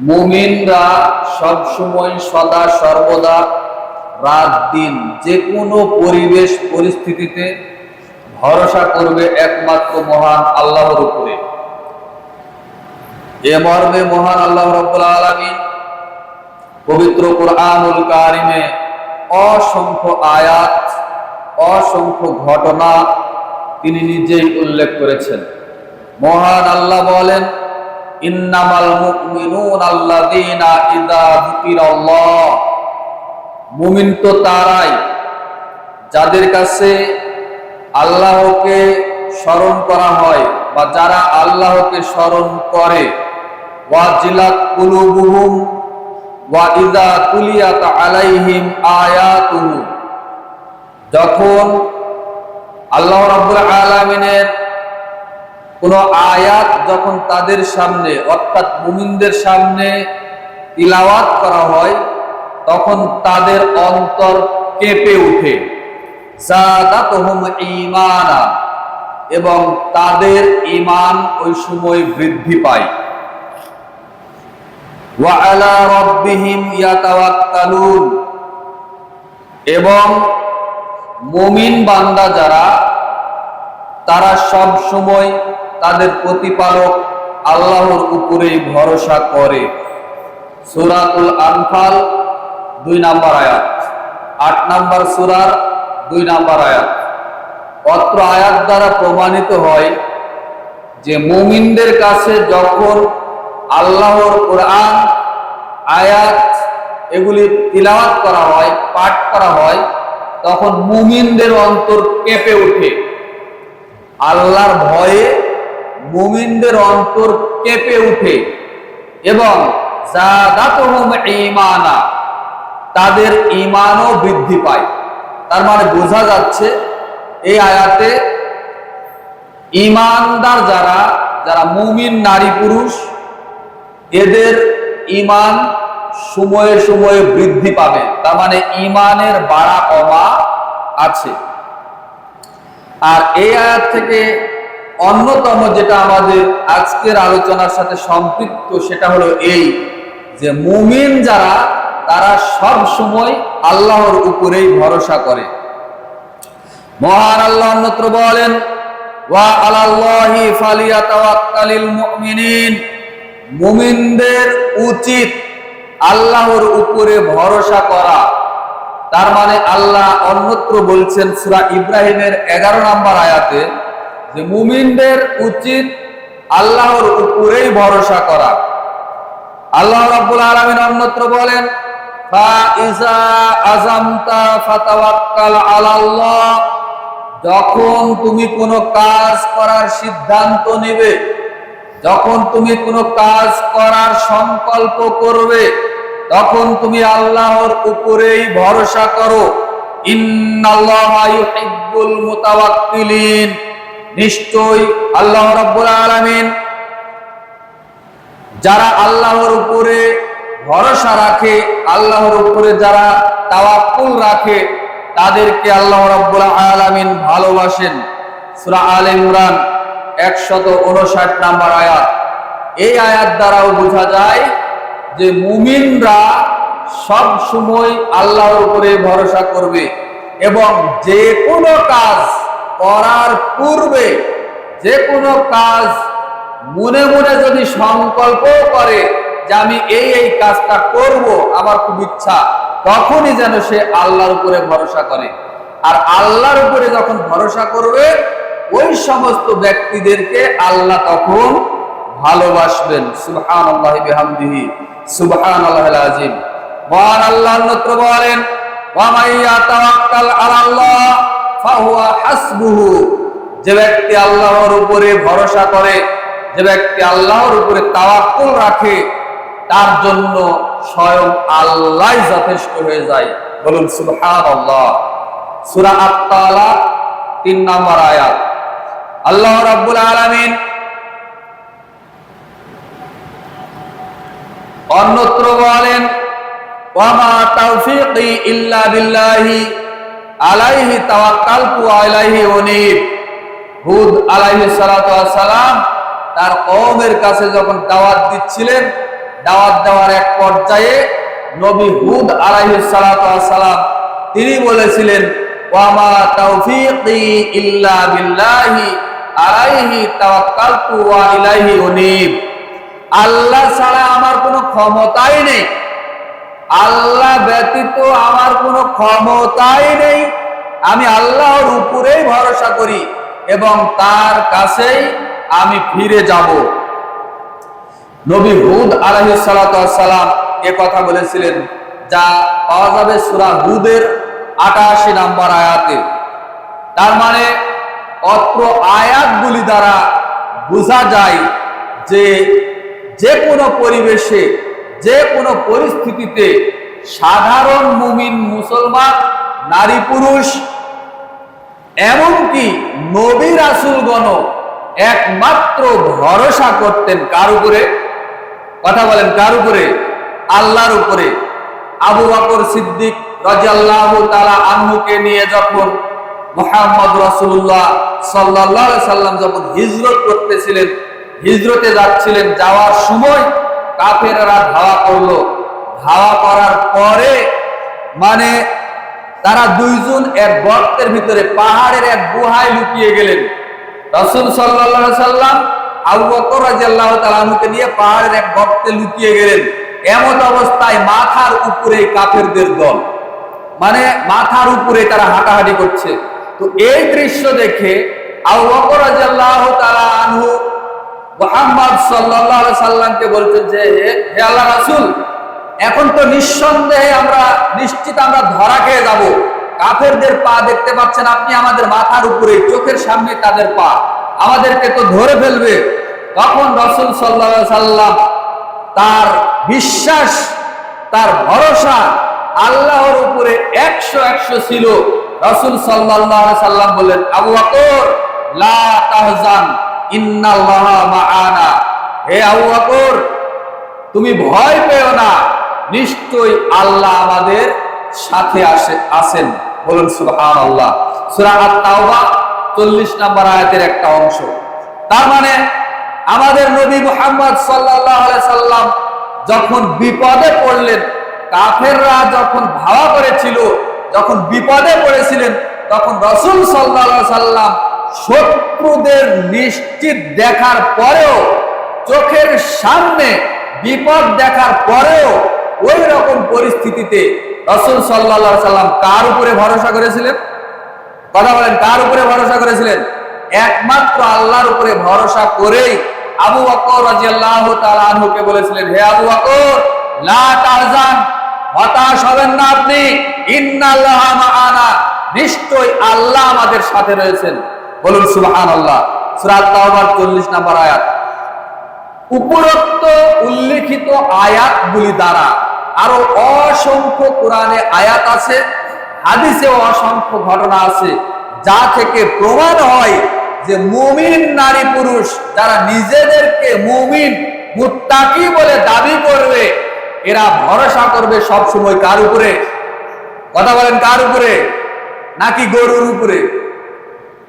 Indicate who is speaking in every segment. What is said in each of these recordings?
Speaker 1: মুমিনরা সব সময় সদা সর্বদা রাত দিন যে কোনো পরিবেশ পরিস্থিতিতে ভরসা করবে একমাত্র মহান আল্লাহর উপরে। এ মর্মে মহান আল্লাহ রব্বুল আলমী পবিত্র কোরআনুল কারিমে অসংখ্য আয়াত, অসংখ্য ঘটনা তিনি নিজেই উল্লেখ করেছেন। মহান আল্লাহ বলেন ইন্নামাল মুমিনুন আল্লাযীনা ইযা যুকিরাল্লাহ। মুমিন তো তারাই, যাদের কাছে আল্লাহকে স্মরণ করা হয় বা যারা আল্লাহকে স্মরণ করে, ওয়াজিলাত কুলুবুহুম ওয়া ইযা তুলিয়াত আলাইহিম আয়াতুহু। যখন আল্লাহ রাব্বুল আলামিনের কোন আয়াত যখন তাদের সামনে, অর্থাৎ মুমিনদের সামনে তিলাওয়াত করা হয়, তখন তাদের অন্তর কেঁপে উঠে এবং তাদের ইমান ওই সময় বৃদ্ধি পায়। ওয়া আলা রাব্বিহিম ইয়াতাওয়াক্কালুন, এবং মুমিন বান্দা যারা, তারা সব সময় তাদের প্রতিপালক আল্লাহর উপরেই ভরসা করে। সুরাতুল আনফাল দুই নাম্বার আয়াত, আট নাম্বার সুরার দুই নাম্বার আয়াত। অত্র আয়াত দ্বারা প্রমাণিত হয় যে মুমিনদের কাছে যখন আল্লাহর কোরআন আয়াত এগুলি তিলাওয়াত করা হয়, পাঠ করা হয়, তখন মুমিনদের অন্তর কেঁপে ওঠে। আল্লাহর ভয়ে মুমিনদের অন্তর কেঁপে উঠে এবং ঈমানা, তাদের ঈমানও বৃদ্ধি পায়। তার মানে বোঝা যাচ্ছে এই আয়াতে ঈমানদার যারা যারা মুমিন নারী পুরুষ, এদের ঈমান সময়ে সময়ে বৃদ্ধি পাবে। তার মানে ঈমানের বাড়া কমা আছে। আর এই আয়াত থেকে অন্যতম যেটা আমাদের আজকের আলোচনার সাথে সম্পৃক্ত, সেটা হলো এই যে মুমিন যারা, তারা সব সময় আল্লাহর উপরেই ভরসা করে। মহান আল্লাহ অন্যত্র বলেন, ওয়া আলাল্লাহি ফালিয়াতাওয়াক্কালিল মুমিনিন। মুমিনদের উচিত আল্লাহর উপরে ভরসা করা। তার মানে আল্লাহ অন্যত্র বলছেন, সুরা ইব্রাহিমের এগারো নম্বর আয়াতে যে মুমিনদের উচিত আল্লাহর উপরেই ভরসা করা। আল্লাহ রাব্বুল আলামিন অন্যত্র বলেন যখন তুমি কোনো কাজ করার সিদ্ধান্ত নেবে, যখন তুমি কোনো কাজ করার সংকল্প করবে, তখন তুমি আল্লাহর উপরেই ভরসা করো। ইন্নাল্লাহা ইউহিব্বুল মুতাওয়াক্কিলিন। নিশ্চয় আল্লাহ রাব্বুল আলামিন যারা আল্লাহর উপরে ভরসা রাখে, আল্লাহর উপরে যারা তাওয়াক্কুল রাখে, তাদেরকে আল্লাহ রাব্বুল আলামিন ভালোবাসেন। সূরা আলে ইমরান 159 নাম্বার আয়াত। এই আয়াত দ্বারাও বোঝা যায় যে মুমিনরা সব সময় আল্লাহর উপরে ভরসা করবে এবং যে কোনো কাজ করার পূর্বে যে কোনো কাজ মনে মনে যদি সংকল্প করে যে আমি এই এই কাজটা করব আমার খুব ইচ্ছা, তখনই যেন সে আল্লাহর উপরে ভরসা করে। আর আল্লাহর উপরে যখন ভরসা করবে, ওই সমস্ত ব্যক্তিদেরকে আল্লাহ তখন ভালোবাসবেন। সুবহান আল্লাহ বিহামদিহি সুবহান আল্লাহ আজিম মহান আল্লাহ নত্র বলেন ওয়ামাইয়া তাওয়াক্কাল আলাল্লাহ। যে ব্যক্তি আল্লাহর উপরে ভরসা করে, যে ব্যক্তি আল্লাহর উপরে তাওয়াক্কুল রাখে, তার জন্য স্বয়ং আল্লাহ যথেষ্ট হয়ে যায়। বলুন, সুবহানাল্লাহ। সূরা আত-তালাক 3 নম্বর আয়াত। আল্লাহ রাব্বুল আলামিন অন্যত্র বলেন ওয়ামা তাওফীকি ইল্লা বিল্লাহি আলাইহি তাওয়াক্কালতু আলাইহি উনীব। হুদ আলাইহিস সালাতু সালাম তার কওমের কাছে যখন দাওয়াত দিচ্ছিলেন, দাওয়াত দেওয়ার এক পর্যায়ে নবী হুদ আলাইহিস সালাম তিনি বলেছিলেন ওয়ামা তাওফীকি ইল্লা বিল্লাহি আলাইহি তাওয়াক্কালতু ওয়া ইলাইহি উনীব। আল্লাহ ছাড়া আমার কোনো ক্ষমতাই নেই। আল্লাহ ব্যতীত আমার কোনো ক্ষমতাই নেই। আমি আল্লাহর উপরেই ভরসা করি এবং তার কাছেই আমি ফিরে যাব। নবী হুদ আলাইহিস সালাম এ কথা বলেছিলেন যা পাওয়া যাবে সূরা হুদের 88 নম্বর আয়াতে। তার মানে অত্র আয়াতগুলি দ্বারা বোঝা যায় যে যে কোনো পরিবেশে যে কোনো পরিস্থিতিতে সাধারণ মুমিন মুসলমান, নারী পুরুষ, এমনকি নবী রাসুলগণ একমাত্র ভরসা করতেন কার উপরে? কথা বলেন, কার উপরে? আল্লাহর উপরে। আবু বকর সিদ্দিক রাজিয়াল্লাহু তাআলা আনহুকে নিয়ে যখন মোহাম্মদ রাসূলুল্লাহ সাল্লাল্লাহু আলাইহি সাল্লাম যখন হিজরত করতেছিলেন, হিজরতে যাচ্ছিলেন, যাওয়ার সময় কাফেররা ধাওয়া করল। ধাওয়া করার পরে মানে তারা দুইজন এক গর্তের ভিতরে পাহাড়ের এক গুহায় লুকিয়ে গেলেন। রাসূল সাল্লাল্লাহু সাল্লাম আবু বকর রাদিয়াল্লাহু তাআলা আনহুকে নিয়ে পাহাড়ের এক গর্তে লুকিয়ে গেলেন। এমন অবস্থায় মাথার উপরে কাফেরদের দল। মানে মাথার উপরে তারা হাঁটাহাঁটি করছে। তো এই দৃশ্য দেখে আবু বকর রাদিয়াল্লাহু তাআলা আনহু মুহাম্মদ আলাইহি সাল্লামকে বলছেন যে, হে আল্লাহ রাসূল, এখন তো নিঃসন্দেহে আমরা নিশ্চিত আমরা ধরা খেয়ে যাব। কাফেরদের পা দেখতে পাচ্ছেন আপনি আমাদের মাথার উপরে, চোখের সামনে তাদের পা। আমাদেরকে তো ধরে ফেলবে। তখন রসুল সাল্লাহ সাল্লাম তার বিশ্বাস, তার ভরসা আল্লাহর উপরে একশো একশো ছিল। রসুল সাল্লাহ সাল্লাম বললেন, আবু আকর লা তাহজান। হে তুমি ভয় পেও না। নিশ্চয়ই আল্লাহ আমাদের সাথে আসে আসেন বলুন সুবহান আল্লাহ সূরা আত-তাওবা 40 নম্বর আয়াতের একটা অংশ। তার মানে আমাদের নবী মুহাম্মদ সাল্লাম যখন বিপদে পড়লেন, কাফেররা যখন ভাবা করেছিল, যখন বিপদে পড়েছিলেন, তখন রসুল আলাইহি সাল্লাম শত্রুদের নিশ্চিত দেখার পরেও, চোখের সামনে বিপদ দেখার পরেও ওই রকম পরিস্থিতিতে রসুল সাল্লা সাল্লাম কার উপরে ভরসা করেছিলেন? কথা বলেন, কার উপরে ভরসা করেছিলেন? একমাত্র আল্লাহর উপরে ভরসা করেই আবু বকর রাদিয়াল্লাহু তাআলা আনহুকে বলেছিলেন, হে আবু বকর, লা তাহজান, হতাশ হবেন না আপনি। ইন্নাল্লাহ মাআনা। নিশ্চয় আল্লাহ আমাদের সাথে রয়েছেন। বলুন সুবহানাল্লাহ। সূরা তাওবার 40 নম্বর আয়াত। উপরোক্ত উল্লেখিত আয়াতগুলি দ্বারা আরও অসংখ্য কোরআনে আয়াত আছে, হাদিসেও অসংখ্য ঘটনা আছে, যা থেকে প্রমাণ হয় যে মুমিন নারী পুরুষ যারা নিজেদেরকে মুমিন, মুত্তাকি বলে দাবি করবে, এরা ভরসা করবে সব সময় কার উপরে? কথা বলেন কার উপরে? নাকি গরুর উপরে?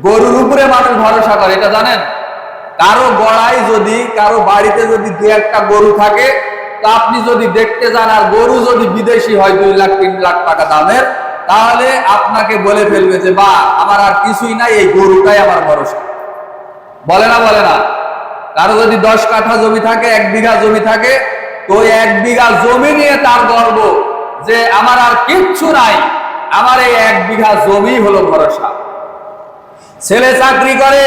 Speaker 1: গরুর উপরে মানুষ ভরসা করে, এটা জানেন? কারও গড়াই যদি, কারও বাড়িতে যদি দু একটা গরু থাকে, তো আপনি যদি দেখতে যান, আর গরু যদি বিদেশি হয় দুই লাখ, তিন লাখ টাকা দামের, তাহলে আপনাকে বলে ফেলবে যে, বা, আমার আর কিছুই নাই, এই গরুটাই আমার ভরসা। বলে না বলে না। কারও যদি দশ কাঠা জমি থাকে, এক বিঘা জমি থাকে, তো এক বিঘা জমি নিয়ে তার গর্ব যে, আমার আর কিচ্ছু নাই, আমার এই এক বিঘা জমি হলো ভরসা। ছেলে চাকরি করে,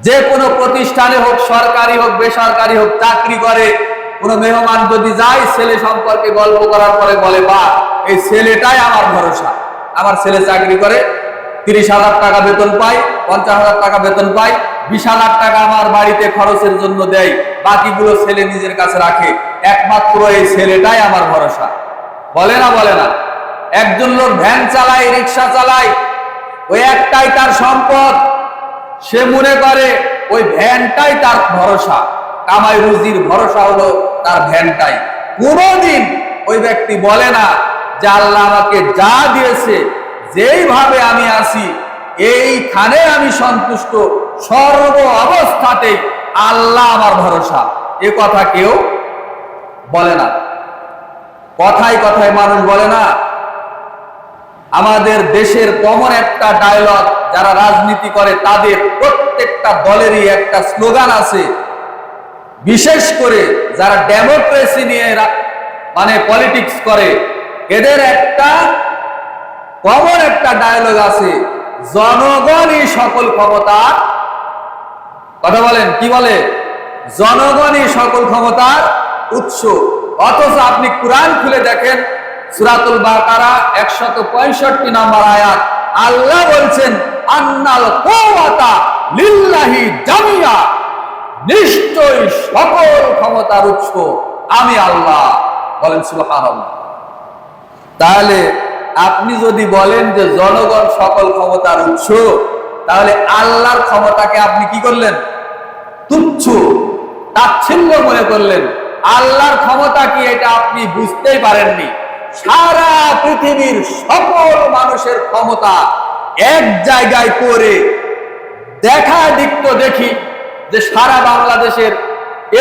Speaker 1: যে কোনো প্রতিষ্ঠানে হোক, সরকারি হোক, বেসরকারি হোক, চাকরি করে, কোনো মেহমান যদি যায়, ছেলে সম্পর্কে গল্প করার পরে বলে, বা, এই ছেলেটাই আমার ভরসা। আমার ছেলে চাকরি করে, তিরিশ হাজার টাকা বেতন পাই পঞ্চাশ হাজার টাকা বেতন পাই বিশ হাজার টাকা আমার বাড়িতে খরচের জন্য দেয়, বাকিগুলো ছেলে নিজের কাছে রাখে। একমাত্র এই ছেলেটাই আমার ভরসা। বলে না বলে না। একজন লোক ভ্যান চালায়, রিক্সা চালায় ওই একটাই তার সম্পদ। সে মনে করে ওই ভ্যানটাই তার ভরসা। কামাই রুজির ভরসা হলো তার ভ্যানটাই। কোনোদিন ওই ব্যক্তি বলে না যে আল্লাহ আমাকে যা দিয়েছে, যেইভাবে আমি আসি এইখানে আমি সন্তুষ্ট। সর্ব অবস্থাতে আল্লাহ আমার ভরসা। এ কথা কেউ বলে না। কথায় কথায় মানুষ বলে না আমাদের দেশের কমন একটা ডায়লগ যারা রাজনীতি করে, তাদের প্রত্যেকটা দলেরই একটা স্লোগান আছে। বিশেষ করে যারা ডেমোক্রেসি নিয়ে মানে পলিটিক্স করে, এদের একটা কমন একটা ডায়লগ আছে জনগণই সকল ক্ষমতার কথা বলেন, কি বলে? জনগণই সকল ক্ষমতার উৎস। অথচ আপনি কোরআন খুলে দেখেন সুরাতুল বাকারা একশত পঁয়ষট্টি নম্বর আয়াত। আল্লাহ বলছেন, আন্নাল কোয়াতা লিল্লাহি জামিয়া। নিশ্চয় সকল ক্ষমতার উৎস আমি আল্লাহ। বলেন, সুবহানাল্লাহ। তাহলে আপনি যদি বলেন যে জনগণ সকল ক্ষমতার উৎস, তাহলে আল্লাহর ক্ষমতাকে আপনি কি করলেন? তুচ্ছ, তাচ্ছিল্য মনে করলেন। আল্লাহর ক্ষমতা কি এটা আপনি বুঝতেই পারেননি। সারা পৃথিবীর সকল মানুষের ক্ষমতা এক জায়গায় করে দেখা দিক্ত দেখি যে সারা বাংলাদেশের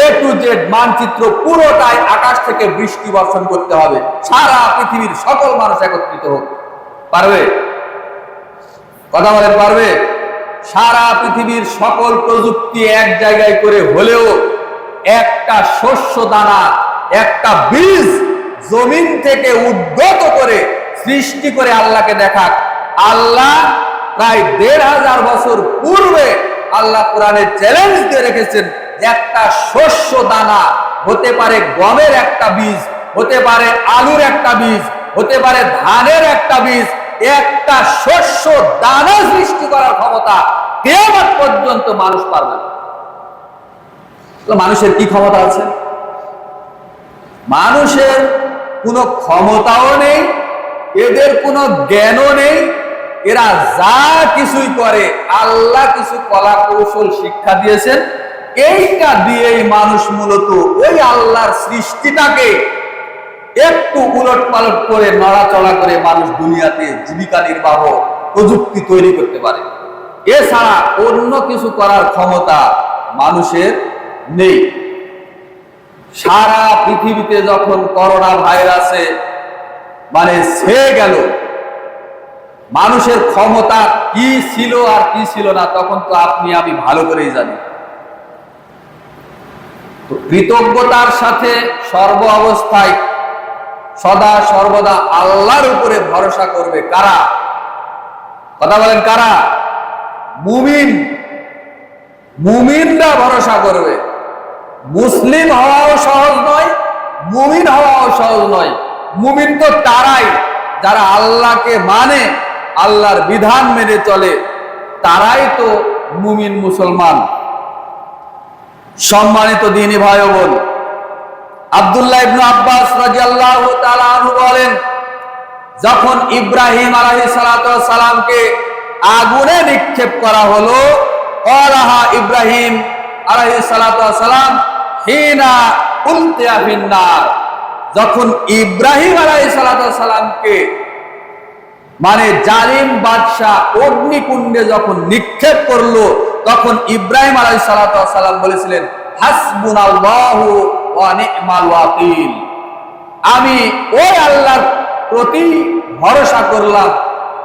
Speaker 1: এ টু জেড মানচিত্র পুরোটাই আকাশ থেকে বৃষ্টি বর্ষণ করতে হবে। সারা পৃথিবীর সকল মানুষ একত্রিত হোক। পারবে? কথা বলেন, পারবে? সারা পৃথিবীর সকল প্রযুক্তি এক জায়গায় করে হলেও একটা শস্য দানা, একটা বীজ জমিন থেকে উদ্গত করে সৃষ্টি করে আল্লাহকে দেখাক। আল্লাহ প্রায় দেড় হাজার বছর পূর্বে আল্লাহ কোরআনে চ্যালেঞ্জ দিয়ে রেখেছেন একটা শস্য দানা হতে পারে গমের একটা বীজ, হতে পারে আলুর একটা বীজ, হতে পারে ধানের একটা বীজ, একটা শস্য দানা সৃষ্টি করার ক্ষমতা কেমন পর্যন্ত মানুষ পারবে মানুষের কি ক্ষমতা আছে? মানুষের কোনো ক্ষমতাও নেই, এদের কোনো জ্ঞানও নেই, এরা যা কিছুই করে, আল্লাহ কিছু কলা কৌশল শিক্ষা দিয়েছেন, এইটা দিয়েই মানুষ মূলত ওই আল্লাহর সৃষ্টিটাকে একটু উলট পালট করে, নড়াচড়া করে মানুষ দুনিয়াতে জীবিকা নির্বাহ প্রযুক্তি তৈরি করতে পারে। এছাড়া অন্য কিছু করার ক্ষমতা মানুষের নেই। সারা পৃথিবীতে যখন করোনা ভাইরাসে মানে সে গেল, মানুষের ক্ষমতা কি ছিল আর কি ছিল না, তখন তো আপনি, আমি ভালো করেই জানি। কৃতজ্ঞতার সাথে সর্ব অবস্থায় সদা সর্বদা আল্লাহর উপরে ভরসা করবে কারা? কথা বলেন কারা? মুমিন। মুমিনরা ভরসা করবে। মুসলিম হওয়াও সহজ নয়, মুমিন হওয়াও সহজ নয়। মুমিন তো তারাই, যারা আল্লাহকে মানে আল্লাহর বিধান মেনে চলে, তারাই তো মুমিন মুসলমান। সম্মানিত দিনী ভাই বোন, আব্দুল্লাহ ইবনু আব্বাস রাদিয়াল্লাহু তাআলা বলেন, যখন ইব্রাহিম আলাইহিস সালাতু সালামকে আগুনে নিক্ষেপ করা হলো, অলাহা ইব্রাহিম আলাইহিস সালাতু সালাম যখন ইব্রাহিম আলাই সালামকে মানে জালিম বাদশাহ অগ্নিকুণ্ডে যখন নিক্ষেপ করল, তখন ইব্রাহিম আলাই সালাম বলেছিলেন আমি ওই আল্লাহর প্রতি ভরসা করলাম,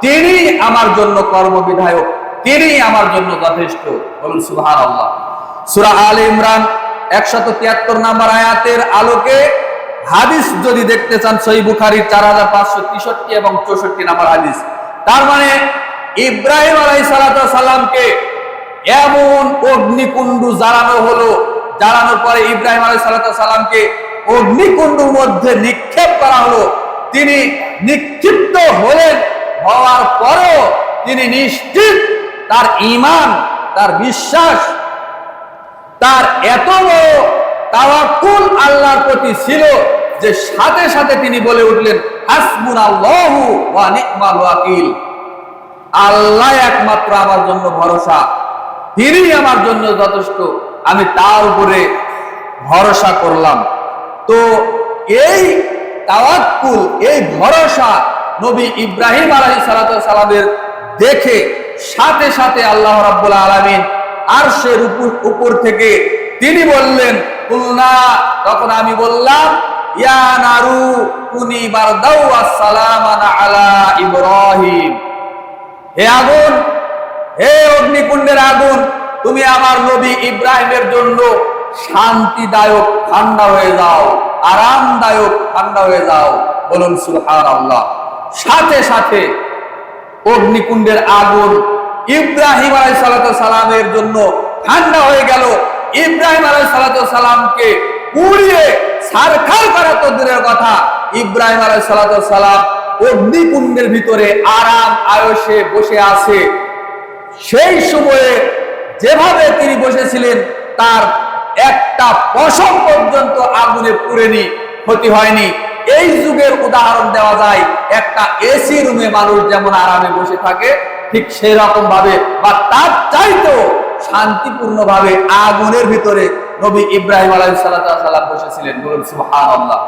Speaker 1: তিনি আমার জন্য কর্মবিধায়ক, তিনি আমার জন্য যথেষ্ট। বলুন আল্লাহ সুরা আল ইমরান 173 নম্বর আয়াতের আলোকে হাদিস যদি দেখতে চান, সহি বুখারীর চার হাজার পাঁচশো তেষট্টি এবং চৌষট্টি নাম্বার হাদিস। তার মানে ইব্রাহিম আলাই সালামকে এমন অগ্নিকুণ্ড জ্বালানো হলো, জ্বালানোর পরে ইব্রাহিম আলাই সালামকে অগ্নিকুণ্ডুর মধ্যে নিক্ষেপ করা হলো। তিনি নিক্ষিপ্ত হলেন, হওয়ার পরেও তিনি নিশ্চিত তার ইমান তার বিশ্বাস তার এত বড় তাওয়াক্কুল আল্লাহর প্রতি ছিল যে সাথে সাথে তিনি বলে উঠলেন, হাসবুনাল্লাহু ওয়া ওয়াকিল। আল্লাহ একমাত্র আমার জন্য ভরসা, তিনি আমার জন্য যথেষ্ট, আমি তার উপরে ভরসা করলাম। তো এই তাওয়াক্কুল, এই ভরসা নবী ইব্রাহিম আলাইহিস সালামের দেখে সাথে সাথে আল্লাহ রাব্বুল আলামিন আরশের উপর উপর থেকে তিনি বললেন, কুলনা। তখন আমি বললাম, ইয়া নারু, কুনি বারদাউ আসসালামান আলা ইব্রাহিম। হে আগুন, হে অগ্নিকুণ্ডের আগুন, তুমি আমার নবী ইব্রাহিমের জন্য শান্তিদায়ক ঠান্ডা হয়ে যাও, আরামদায়ক ঠান্ডা হয়ে যাও। বলুন সুহান আল্লাহ সাথে সাথে অগ্নিকুণ্ডের আগুন ইব্রাহিম আলাই সালামের জন্য ঠান্ডা হয়ে গেল। ইব্রাহিম আলাই সালামকে পুড়িয়ে সারখার করা তো দূরের কথা। ইব্রাহিম আলাই সালাম অগ্নিকুণ্ডের ভিতরে আরাম আয়সে বসে আছে। সেই সময়ে যেভাবে তিনি বসেছিলেন, তার একটা পশম পর্যন্ত আগুনে পুড়েনি, ক্ষতি হয়নি। এই যুগের উদাহরণ দেওয়া যায়, একটা এসি রুমে মানুষ যেমন আরামে বসে থাকে, ঠিক সেই রকম ভাবে বা তার চাইতো শান্তিপূর্ণ ভাবে আগুনের ভিতরে নবী ইব্রাহিম আলাইহিস সালাম বসেছিলেন। বলুন সুবহানাল্লাহ।